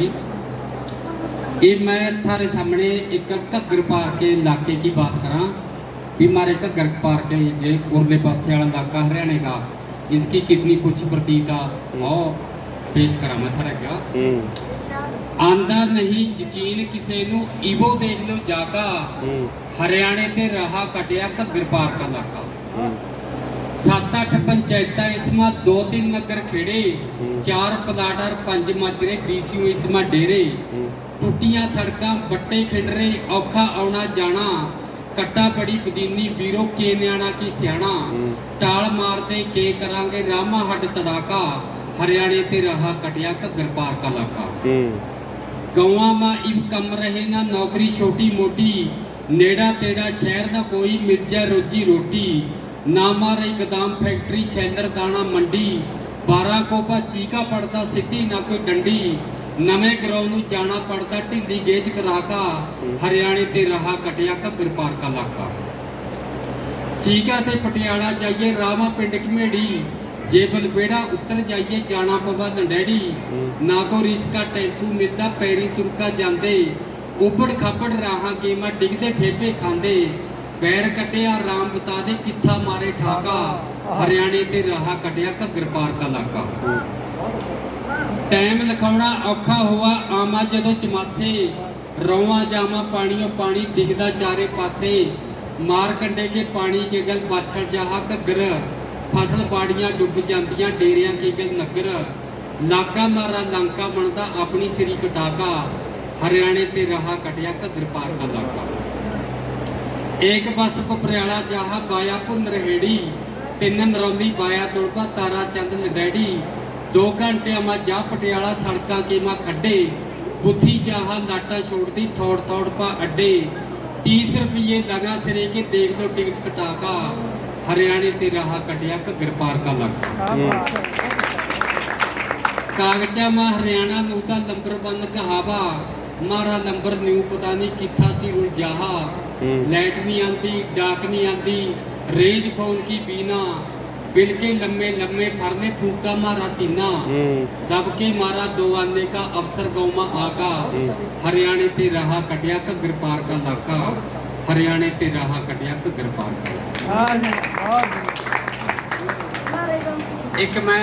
जी ये मैं थारे सामने एक घग्गर पार के इलाके की बात करा भी हमारे घग्गर पार के जे उरले पासे वाला इलाका हरियाणा का इसकी कितनी कुछ प्रतीक और पेश करा मैं थारे क्या ਹੂੰ ਆਂਦਾ ਨਹੀਂ ਯਕੀਨ ਕਿਸੇ ਨੂੰ ਈਵੋ ਦੇਖ ਲਓ ਜਾਗਾ ਹੂੰ ਹਰਿਆਣੇ ਤੇ ਰਹਾ ਕਟਿਆ ਘੱਗਰ ਪਾਰ ਦਾ ਇਲਾਕਾ ਹੂੰ ਸੱਤ ਅੱਠ ਪੰਚਾਇਤਾਂ ਇਸਮਾ ਦੋ ਤਿੰਨ ਨਗਰ ਖੇੜੇ ਹੂੰ। ਚਾਰ ਪਲਾਟਰ ਪੰਜ ਮਾਜਰੇ ਡੀਸੀਯੂ ਇਸਮਾ ਡੇਰੇ। ਟੁੱਟੀਆਂ ਸੜਕਾਂ ਬੱਟੇ ਖਿੰਡਰੇ ਔਖਾ ਆਉਣਾ ਜਾਣਾ। ਕੱਟਾ ਬੜੀ ਬਦੀਨੀ ਵੀਰੋ ਕੇ ਨਿਆਣਾ ਕੀ ਸਿਆਣਾ। ਟਾਲ ਮਾਰਦੇ ਕੇ ਕਰਾਂਗੇ ਰਾਮਾ ਹੱਡ ਤੜਾਕਾ। ਹਰਿਆਣੇ ਤੇ ਰਹਾ ਕਟਿਆ ਘੱਗਰ ਪਾਰ ਇਲਾਕਾ ਹੂੰ। ਗਊਆਂ ਮਾ ਇਬ ਕੰਮ ਰਹੇ ਨਾ ਨੌਕਰੀ ਛੋਟੀ ਮੋਟੀ। ਨੇੜਾ ਤੇੜਾ ਸ਼ਹਿਰ ਦਾ ਕੋਈ ਮਿਲ ਜਾ ਰੋਜੀ ਰੋਟੀ। ਨਾ ਗਦਾਮ ਫੈਕਟਰੀ, ਸ਼ੈਲਰ, ਦਾਣਾ, ਮੰਡੀ 12 ਕੋਪਾ, ਚੀਕਾ ਪੜਦਾ, ਸਿੱਧੀ ਨਾ ਕੋਈ ਡੰਡੀ, ਨਵੇਂ ਗਰਾਉਂ ਨੂੰ ਜਾਣਾ ਪੜਦਾ, ਢਿੱਲੀ ਗੇਜ ਕਰਾਕਾ ਹਰਿਆਣੇ ਤੇ ਰਹਾ ਕਟਿਆ ਘੱਗਰ ਪਾਰ ਕਾ ਚੀਕਾ ਤੇ ਪਟਿਆਲਾ ਜਾਈਏ, ਰਾਵਾ ਪਿੰਡ ਘਮੇੜੀ ਜੇਬਲ ਬੇੜਾ ਉੱਤਰ ਜਾਈਏ, ਜਾਣਾ ਪਵਾ ਦੰਡੈੜੀ ਨਾ ਕੋ ਰਿਸਕਾ ਟੈਂਪੂ ਮਿਲਦਾ ਪੈਰੀ ਤੁਰਕਾ ਜਾਂਦੇ ਉਬੜ ਖਾਬੜ ਰਾਹਾਂ ਕੀਮਾ ਡਿੱਗਦੇ, ਠੇਪੇ ਖਾਂਦੇ। ਪੈਰ ਕੱਟਿਆ, ਰਾਮ ਬਤਾ ਦੇ ਕਿੱਥਾ ਮਾਰੇ ਠਾਕਾ। ਹਰਿਆਣੇ ਤੇ ਰਾਹਾ ਕਟਿਆ ਘੱਗਰ ਪਾਰ ਕਾ ਇਲਾਕਾ। ਟਾਈਮ ਲਿਖਾਉਣਾ ਔਖਾ ਹੋਆ ਆਮਾ ਜਦੋਂ ਚਮਾਸੇ। ਰੌਵਾ ਜਾਮਾ ਪਾਣੀਓ ਪਾਣੀ ਦਿਖਦਾ ਚਾਰੇ ਪਾਸੇ। ਮਾਰ ਕੰਡੇ ਕੇ ਪਾਣੀ ਕੇ ਗਲ ਬਾਛੜ ਜਾਹਾ ਘੱਗਰ। ਫਸਲ ਬਾੜੀਆਂ ਡੁੱਬ ਜਾਂਦੀਆਂ, ਡੇਰਿਆਂ ਕੇ ਗਲ ਨਗਰ। ਲਾਕਾ ਮਾਰਾ ਲੰਕਾ ਬਣਦਾ ਆਪਣੀ ਸ੍ਰੀ ਕਟਾਕਾ ਹਰਿਆਣੇ ਤੇ ਰਹਾ ਕਟਿਆ ਘੱਗਰ ਪਾਰ ਦਾ ਲਾਕਾ ਏਕ ਬਸ ਪਪਰਿਆਲਾ ਜਾਹਾ ਬਾਇਆ ਭੁੰਨ ਰਹੇੜੀ ਤਿੰਨ ਨਰੌਲੀ ਬਾਇਆ ਤੋੜਦਾ ਤਾਰਾ ਚੰਦ ਲਡੈੜੀ ਦੋ ਘੰਟੇ ਮਾ ਜਾ ਪਟਿਆਲਾ ਸੜਕਾਂ ਕੇ ਮਾ ਖੱਡੇ ਬੁੱਧੀ ਜਾਹਾ ਲਾਟਾ ਛੋੜਦੀ ਥੋੜ ਥੋੜ ਪਾ ਅੱਡੇ 30 ਰੁਪਏ ਲਗਾ ਸਿਰੇ ਕੇ ਦੇਖ ਲੋ ਟਿਕਟ ਕਟਾਕਾ ਹਰਿਆਣੇ ਤੇ ਰਹਾ ਕਟਿਆ ਘੱਗਰ ਪਾਰ ਕਾ। ਲੱਗਾ ਕਾਗਜ਼ਾ ਮਾ ਹਰਿਆਣਾ ਨੂੰ ਤਾਂ ਨੰਬਰ ਬੰਦ ਕਹਾਵਾ ਮਾਰਾ ਨੰਬਰ ਨਿਊ ਪਤਾ ਨਹੀਂ ਕਿੱਥਾ ਸੀ ਉਲਝਾਹਾ ਹੂੰ। ਲਾਈਟ ਨਹੀਂ ਆਂਦੀ ਡਾਕ ਨਹੀਂ ਆਂਦੀ ਰੇਂਜ ਫੋਨ ਕੀ ਬੀਨਾ बिल के लम्बे लम्बे फरने फूका मारा सीना ਹੂੰ दब के मारा दो आने का अफसर गौमा आका हरियाणे ते रहा कटिया घग्गर पार का लाका हरियाणे ते रहा कटिया घग्गर पार का ਹਾਂ ਜੀ ਬਹੁਤ ਇੱਕ ਮੈਂ